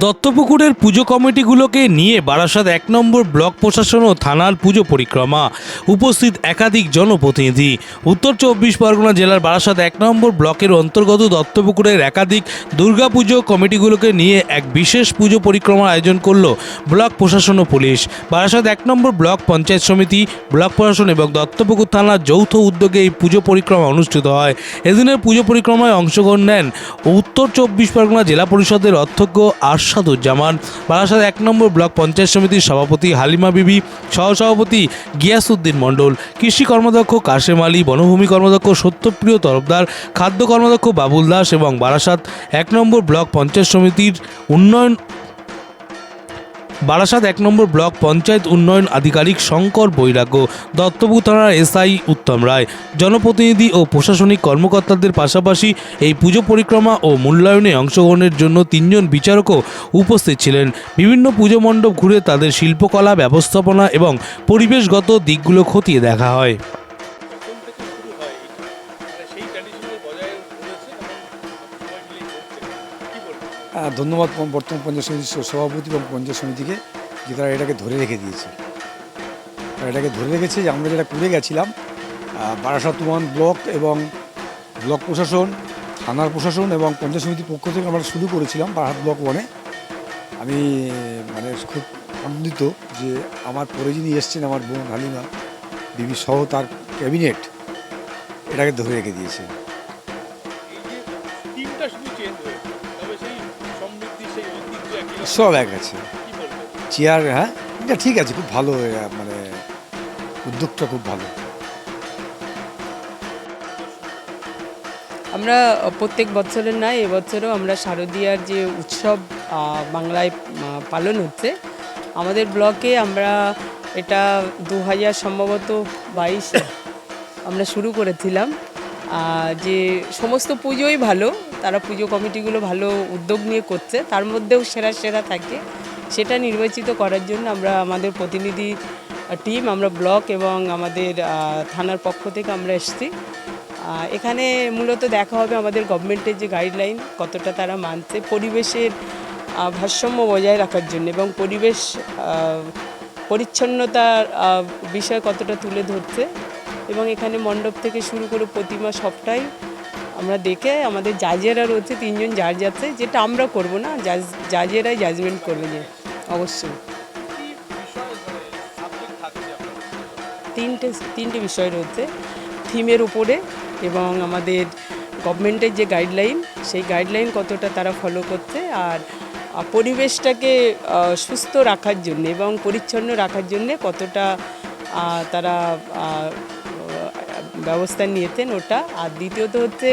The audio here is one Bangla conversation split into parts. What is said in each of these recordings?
দত্তপুকুরের পুজো কমিটিগুলোকে নিয়ে বারাসাত এক নম্বর ব্লক প্রশাসন ও থানার পুজো পরিক্রমা উপস্থিত একাধিক জনপ্রতিনিধি। উত্তর চব্বিশ পরগনা জেলার বারাসাত এক নম্বর ব্লকের অন্তর্গত দত্তপুকুরের একাধিক দুর্গাপুজো কমিটিগুলোকে নিয়ে এক বিশেষ পুজো পরিক্রমার আয়োজন করল ব্লক প্রশাসন ও পুলিশ। বারাসাত এক নম্বর ব্লক পঞ্চায়েত সমিতি, ব্লক প্রশাসন এবং দত্তপুকুর থানার যৌথ উদ্যোগে এই পুজো পরিক্রমা অনুষ্ঠিত হয়। এদিনের পুজো পরিক্রমায় অংশগ্রহণ নেন উত্তর চব্বিশ পরগনা জেলা পরিষদের অধ্যক্ষ আরশাদুজ্জামান বারাসাত এক নম্বর ব্লক পঞ্চায়েত সমিতির সভাপতি হালিমা বিবি, সহসভাপতি গিয়াসউদ্দিন মণ্ডল, কৃষি কর্মদক্ষ কাশেম আলী, বনভূমি কর্মাধ্যক্ষ সত্যপ্রিয় তরফদার, খাদ্য কর্মাধ্যক্ষ বাবুল দাস এবং বারাসাত এক নম্বর ব্লক পঞ্চায়েত সমিতির উন্নয়ন বারাসাত এক নম্বর ব্লক পঞ্চায়েত উন্নয়ন আধিকারিক শঙ্কর বৈরাগ্য থানার এসআই উত্তম রায়, জনপ্রতিনিধি ও প্রশাসনিক কর্মকর্তাদের পাশাপাশি এই পুজো পরিক্রমা ও মূল্যায়নে অংশগ্রহণের জন্য তিনজন বিচারকও উপস্থিত ছিলেন। বিভিন্ন পুজো মণ্ডপ ঘুরে তাদের শিল্পকলা, ব্যবস্থাপনা এবং পরিবেশগত দিকগুলো খতিয়ে দেখা হয়। ধন্যবাদ বর্তমান পঞ্চায়েত সমিতির সভাপতি এবং পঞ্চায়েত সমিতিকে যে তারা এটাকে ধরে রেখে দিয়েছে। তারা এটাকে ধরে রেখেছে যে আমরা যেটা করে গেছিলাম আহ, বারাসাত ওয়ান ব্লক এবং ব্লক প্রশাসন থানার প্রশাসন এবং পঞ্চায়েত সমিতির পক্ষ থেকে আমরা শুরু করেছিলাম বারাসাত ব্লক ওয়ানে। আমি মানে খুব আনন্দিত যে আমার পরে যিনি এসছেন আমার বোন হালিমা বিবি সহ তার ক্যাবিনেট এটাকে ধরে রেখে দিয়েছে। সব এক আছে। চেয়ার হ্যাঁ? এটা ঠিক আছে, খুব ভালো মানে উদ্যোগটা খুব ভালো। আমরা প্রত্যেক বছরের নয় এবছরও আমরা শারদীয়ার যে উৎসব বাংলায় পালন হচ্ছে, আমাদের ব্লকে আমরা এটা দু হাজার সম্ভবত বাইশে আমরা শুরু করেছিলাম। যে সমস্ত পুজোই ভালো, তারা পুজো কমিটিগুলো ভালো উদ্যোগ নিয়ে করছে, তার মধ্যেও সেরা সেরা থাকে। সেটা নির্বাচিত করার জন্য আমরা আমাদের প্রতিনিধি টিম, আমরা ব্লক এবং আমাদের থানার পক্ষ থেকে আমরা এসেছি। এখানে মূলত দেখা হবে আমাদের গভর্নমেন্টের যে গাইডলাইন কতটা তারা মানছে, পরিবেশের ভারসাম্য বজায় রাখার জন্য এবং পরিবেশ পরিচ্ছন্নতার বিষয় কতটা তুলে ধরছে। এবং এখানে মণ্ডপ থেকে শুরু করে প্রতিমা সবটাই আমরা দেখে আমাদের জাজেরা রয়েছে, তিনজন জাজ আছে যেটা আমরা করব না, জাজ জাজেরাই জাজমেন্ট করবে যে অবশ্যই। তিনটে তিনটে বিষয় রয়েছে, থিমের উপরে এবং আমাদের গভর্নমেন্টের যে গাইডলাইন সেই গাইডলাইন কতটা তারা ফলো করছে আর পরিবেশটাকে সুস্থ রাখার জন্য এবং পরিচ্ছন্ন রাখার জন্য কতটা তারা ব্যবস্থা নিয়েছেন ওটা। আর দ্বিতীয়ত হচ্ছে,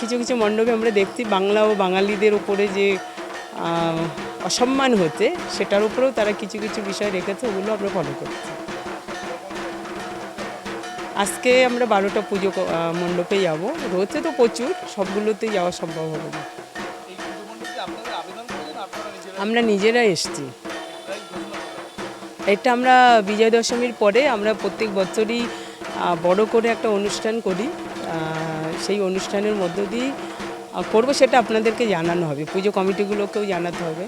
কিছু কিছু মণ্ডপে আমরা দেখছি বাংলা ও বাঙালিদের উপরে যে অসম্মান হচ্ছে, সেটার উপরেও তারা কিছু কিছু বিষয় রেখেছে, ওগুলো আমরা ফলো করছি। আজকে আমরা বারোটা পুজো মণ্ডপে যাব। রয়েছে তো প্রচুর সবগুলোতেই যাওয়া সম্ভব হবে না। আমরা নিজেরা এসছি। এটা আমরা বিজয় দশমীর পরে আমরা প্রত্যেক বছরই বড় করে একটা অনুষ্ঠান করি। সেই অনুষ্ঠানের মধ্য দিয়েই করব সেটা আপনাদেরকে জানানো হবে। পুজো কমিটিগুলোকেও জানাতে হবে।